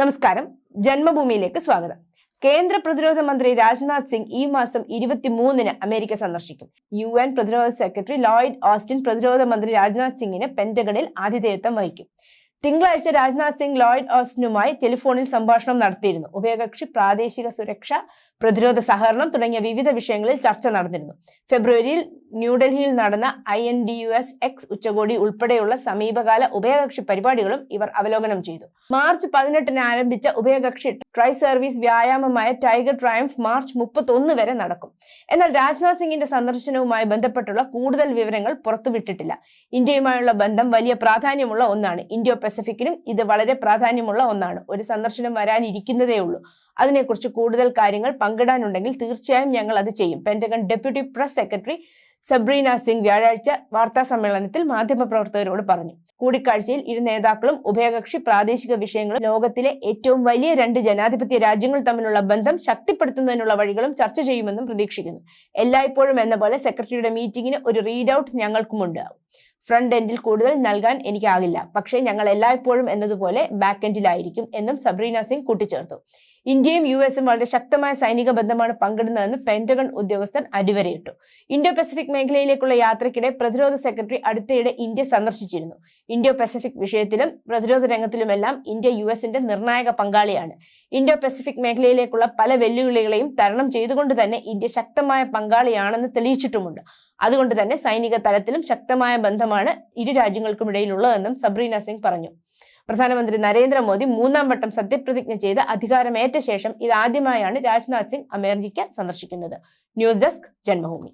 നമസ്കാരം. ജന്മഭൂമിയിലേക്ക് സ്വാഗതം. കേന്ദ്ര പ്രതിരോധ മന്ത്രി രാജ്നാഥ് സിംഗ് ഈ മാസം ഇരുപത്തിമൂന്നിന് അമേരിക്ക സന്ദർശിക്കും. യു എൻ പ്രതിരോധ സെക്രട്ടറി ലോയിഡ് ഓസ്റ്റിൻ പ്രതിരോധ മന്ത്രി രാജ്നാഥ് സിംഗിന് പെന്റഗണിൽ ആതിഥേയത്വം വഹിക്കും. തിങ്കളാഴ്ച രാജ്നാഥ് സിംഗ് ലോയിഡ് ഓസ്റ്റിനുമായി ടെലിഫോണിൽ സംഭാഷണം നടത്തിയിരുന്നു. ഉഭയകക്ഷി പ്രാദേശിക സുരക്ഷ പ്രതിരോധ സഹകരണം തുടങ്ങിയ വിവിധ വിഷയങ്ങളിൽ ചർച്ച നടന്നിരുന്നു. ഫെബ്രുവരിയിൽ ന്യൂഡൽഹിയിൽ നടന്ന I N D U S X ഉച്ചകോടി ഉൾപ്പെടെയുള്ള സമീപകാല ഉഭയകക്ഷി പരിപാടികളും ഇവർ അവലോകനം ചെയ്തു. മാർച്ച് പതിനെട്ടിന് ആരംഭിച്ച ഉഭയകക്ഷി ട്രൈ സർവീസ് വ്യായാമമായ ടൈഗർ ട്രയംഫ് മാർച്ച് മുപ്പത്തൊന്ന് വരെ നടക്കും. എന്നാൽ രാജ്നാഥ് സിംഗിന്റെ സന്ദർശനവുമായി ബന്ധപ്പെട്ടുള്ള കൂടുതൽ വിവരങ്ങൾ പുറത്തുവിട്ടിട്ടില്ല. ഇന്ത്യയുമായുള്ള ബന്ധം വലിയ പ്രാധാന്യമുള്ള ഒന്നാണ്. ഇൻഡോ പസഫിക്കിനും ഇത് വളരെ പ്രാധാന്യമുള്ള ഒന്നാണ്. ഒരു സന്ദർശനം വരാനിരിക്കുന്നതേ ഉള്ളൂ. അതിനെക്കുറിച്ച് കൂടുതൽ കാര്യങ്ങൾ പങ്കിടാനുണ്ടെങ്കിൽ തീർച്ചയായും ഞങ്ങൾ അത് ചെയ്യും. Pentagon deputy press secretary Sabrina Singh വ്യാഴാഴ്ച വാർത്താ സമ്മേളനത്തിൽ മാധ്യമപ്രവർത്തകരോട് പറഞ്ഞു. കൂടിക്കാഴ്ചയിൽ ഇരു നേതാക്കളും ഉഭയകക്ഷി പ്രാദേശിക വിഷയങ്ങളും ലോകത്തിലെ ഏറ്റവും വലിയ രണ്ട് ജനാധിപത്യ രാജ്യങ്ങൾ തമ്മിലുള്ള ബന്ധം ശക്തിപ്പെടുത്തുന്നതിനുള്ള വഴികളും ചർച്ച ചെയ്യുമെന്നും പ്രതീക്ഷിക്കുന്നു. എല്ലായ്പ്പോഴും എന്ന പോലെ സെക്രട്ടറിയുടെ മീറ്റിംഗിന് ഒരു റീഡ് ഔട്ട് ഞങ്ങൾക്കുമുണ്ട്. ഫ്രണ്ട് എൻഡിൽ കൂടുതൽ നൽകാൻ എനിക്കാകില്ല. പക്ഷേ ഞങ്ങൾ എല്ലായ്പ്പോഴും എന്നതുപോലെ ബാക്ക് എൻഡിലായിരിക്കും എന്നും സബ്രീന സിംഗ് കൂട്ടിച്ചേർത്തു. ഇന്ത്യയും യു എസും വളരെ ശക്തമായ സൈനിക ബന്ധമാണ് പങ്കിടുന്നതെന്ന് പെന്റഗൺ ഉദ്യോഗസ്ഥൻ അടിവരയിട്ടു. ഇന്തോ പസഫിക് മേഖലയിലേക്കുള്ള യാത്രയ്ക്കിടെ പ്രതിരോധ സെക്രട്ടറി അടുത്തിടെ ഇന്ത്യ സന്ദർശിച്ചിരുന്നു. ഇന്തോ പസഫിക് വിഷയത്തിലും പ്രതിരോധ രംഗത്തിലുമെല്ലാം ഇന്ത്യ യു എസിന്റെ നിർണായക പങ്കാളിയാണ്. ഇൻഡോ പസഫിക് മേഖലയിലേക്കുള്ള പല വെല്ലുവിളികളെയും തരണം ചെയ്തുകൊണ്ട് തന്നെ ഇന്ത്യ ശക്തമായ പങ്കാളിയാണെന്ന് തെളിയിച്ചിട്ടുമുണ്ട്. അതുകൊണ്ട് തന്നെ സൈനിക തലത്തിലും ശക്തമായ ബന്ധമാണ് ഇരു രാജ്യങ്ങൾക്കുമിടയിലുള്ളതെന്നും സബ്രീന സിംഗ് പറഞ്ഞു. പ്രധാനമന്ത്രി നരേന്ദ്രമോദി മൂന്നാം വട്ടം സത്യപ്രതിജ്ഞ ചെയ്ത് അധികാരമേറ്റ ശേഷം ഇതാദ്യമായാണ് രാജ്നാഥ് സിംഗ് അമേരിക്ക സന്ദർശിക്കുന്നത്. News desk Janmabhumi.